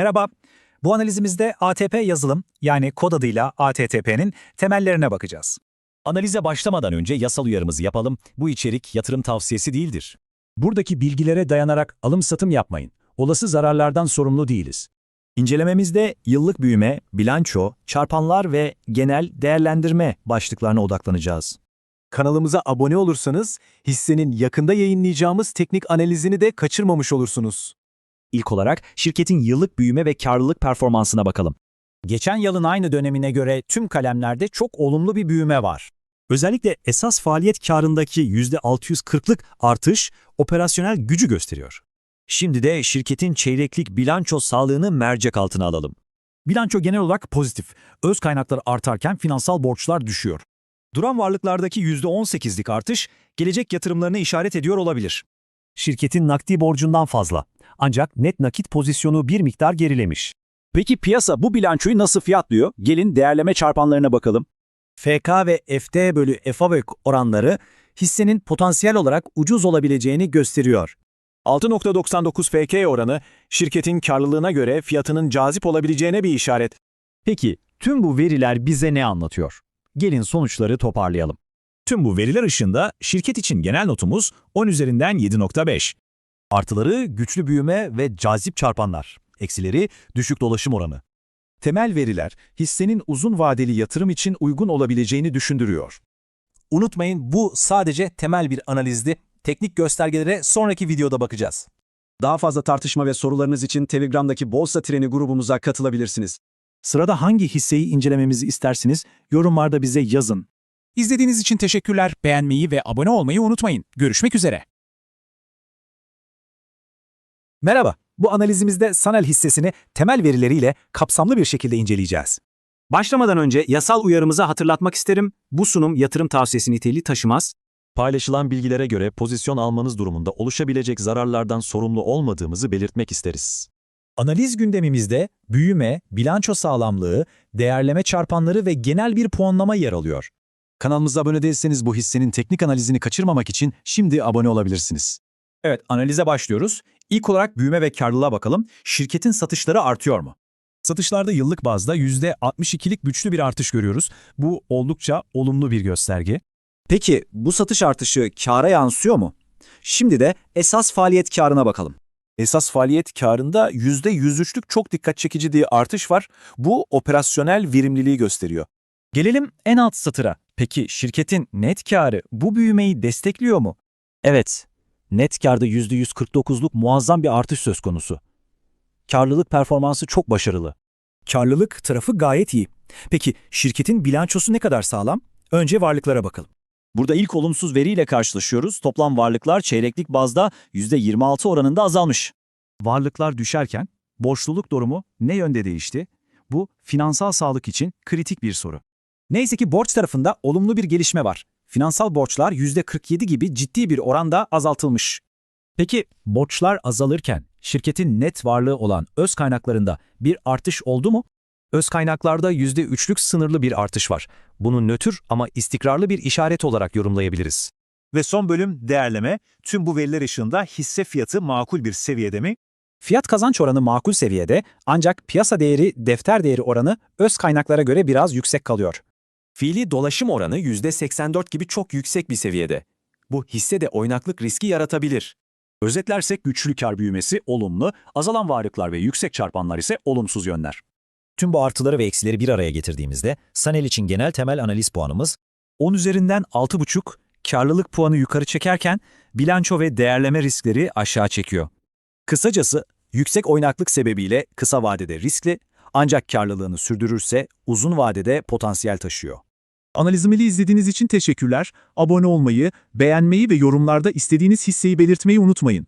Merhaba. Bu analizimizde ATP yazılım yani kod adıyla ATTP'nin temellerine bakacağız. Analize başlamadan önce yasal uyarımızı yapalım. Bu içerik yatırım tavsiyesi değildir. Buradaki bilgilere dayanarak alım-satım yapmayın. Olası zararlardan sorumlu değiliz. İncelememizde yıllık büyüme, bilanço, çarpanlar ve genel değerlendirme başlıklarına odaklanacağız. Kanalımıza abone olursanız hissenin yakında yayınlayacağımız teknik analizini de kaçırmamış olursunuz. İlk olarak şirketin yıllık büyüme ve karlılık performansına bakalım. Geçen yılın aynı dönemine göre tüm kalemlerde çok olumlu bir büyüme var. Özellikle esas faaliyet karındaki %640'lık artış operasyonel gücü gösteriyor. Şimdi de şirketin çeyreklik bilanço sağlığını mercek altına alalım. Bilanço genel olarak pozitif. Öz kaynaklar artarken finansal borçlar düşüyor. Duran varlıklardaki %18'lik artış gelecek yatırımlarını işaret ediyor olabilir. Şirketin nakdi borcundan fazla. Ancak net nakit pozisyonu bir miktar gerilemiş. Peki piyasa bu bilançoyu nasıl fiyatlıyor? Gelin değerleme çarpanlarına bakalım. FK ve FD bölü FAVÖK oranları hissenin potansiyel olarak ucuz olabileceğini gösteriyor. 6.99 FK oranı şirketin karlılığına göre fiyatının cazip olabileceğine bir işaret. Peki tüm bu veriler bize ne anlatıyor? Gelin sonuçları toparlayalım. Tüm bu veriler ışığında şirket için genel notumuz 10 üzerinden 7.5. Artıları güçlü büyüme ve cazip çarpanlar. Eksileri düşük dolaşım oranı. Temel veriler hissenin uzun vadeli yatırım için uygun olabileceğini düşündürüyor. Unutmayın bu sadece temel bir analizdi. Teknik göstergelere sonraki videoda bakacağız. Daha fazla tartışma ve sorularınız için Telegram'daki Bolsa Treni grubumuza katılabilirsiniz. Sırada hangi hisseyi incelememizi istersiniz? Yorumlarda bize yazın. İzlediğiniz için teşekkürler. Beğenmeyi ve abone olmayı unutmayın. Görüşmek üzere. Merhaba. Bu analizimizde Sanel hissesini temel verileriyle kapsamlı bir şekilde inceleyeceğiz. Başlamadan önce yasal uyarımızı hatırlatmak isterim. Bu sunum yatırım tavsiyesi niteliği taşımaz. Paylaşılan bilgilere göre pozisyon almanız durumunda oluşabilecek zararlardan sorumlu olmadığımızı belirtmek isteriz. Analiz gündemimizde büyüme, bilanço sağlamlığı, değerleme çarpanları ve genel bir puanlama yer alıyor. Kanalımıza abone değilseniz bu hissenin teknik analizini kaçırmamak için şimdi abone olabilirsiniz. Evet, analize başlıyoruz. İlk olarak büyüme ve karlılığa bakalım. Şirketin satışları artıyor mu? Satışlarda yıllık bazda %62'lik güçlü bir artış görüyoruz. Bu oldukça olumlu bir gösterge. Peki bu satış artışı kâra yansıyor mu? Şimdi de esas faaliyet karına bakalım. Esas faaliyet karında %103'lük çok dikkat çekici diye artış var. Bu operasyonel verimliliği gösteriyor. Gelelim en alt satıra. Peki şirketin net karı bu büyümeyi destekliyor mu? Evet, net karda %149'luk muazzam bir artış söz konusu. Karlılık performansı çok başarılı. Karlılık tarafı gayet iyi. Peki şirketin bilançosu ne kadar sağlam? Önce varlıklara bakalım. Burada ilk olumsuz veriyle karşılaşıyoruz. Toplam varlıklar çeyreklik bazda %26 oranında azalmış. Varlıklar düşerken borçluluk durumu ne yönde değişti? Bu finansal sağlık için kritik bir soru. Neyse ki borç tarafında olumlu bir gelişme var. Finansal borçlar %47 gibi ciddi bir oranda azaltılmış. Peki borçlar azalırken şirketin net varlığı olan öz kaynaklarında bir artış oldu mu? Öz kaynaklarda %3'lük sınırlı bir artış var. Bunu nötr ama istikrarlı bir işaret olarak yorumlayabiliriz. Ve son bölüm değerleme. Tüm bu veriler ışığında hisse fiyatı makul bir seviyede mi? Fiyat kazanç oranı makul seviyede ancak piyasa değeri defter değeri oranı öz kaynaklara göre biraz yüksek kalıyor. Fiili dolaşım oranı %84 gibi çok yüksek bir seviyede. Bu hisse de oynaklık riski yaratabilir. Özetlersek güçlü kar büyümesi olumlu, azalan varlıklar ve yüksek çarpanlar ise olumsuz yönler. Tüm bu artıları ve eksileri bir araya getirdiğimizde Sanel için genel temel analiz puanımız 10 üzerinden 6,5, karlılık puanı yukarı çekerken bilanço ve değerleme riskleri aşağı çekiyor. Kısacası yüksek oynaklık sebebiyle kısa vadede riskli ancak karlılığını sürdürürse uzun vadede potansiyel taşıyor. Analizimi izlediğiniz için teşekkürler. Abone olmayı, beğenmeyi ve yorumlarda istediğiniz hisseyi belirtmeyi unutmayın.